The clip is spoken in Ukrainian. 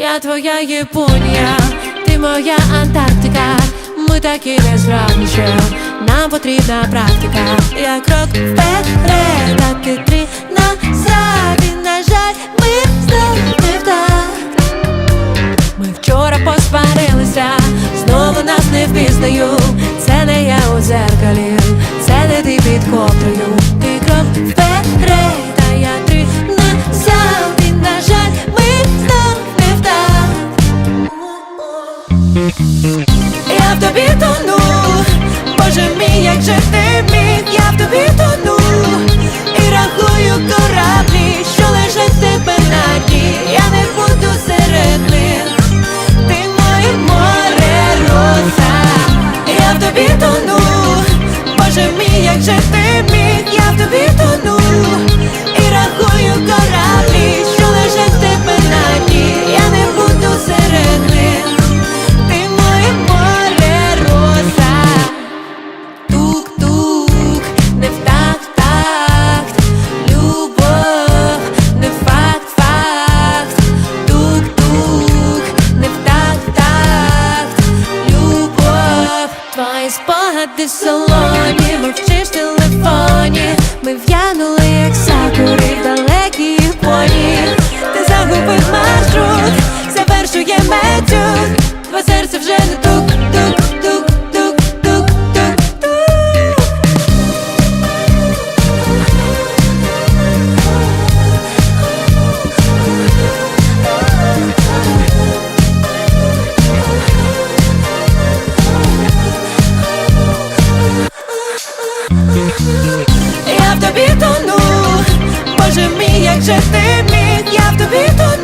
Я твоя Японія, ти моя Антарктика, ми такі не зрадниче, нам потрібна практика, я крок вперед. Я в тобі тону, Боже мій, як же ти міг, я в тобі тону, і рахую кораблі, що лежать тебе на дні, я не буду серед них, ти моє море, роса, я в тобі тону. Твої спогади в салоні, мовчиш в телефоні, ми в'янули як же ти міг, я в тобі тут.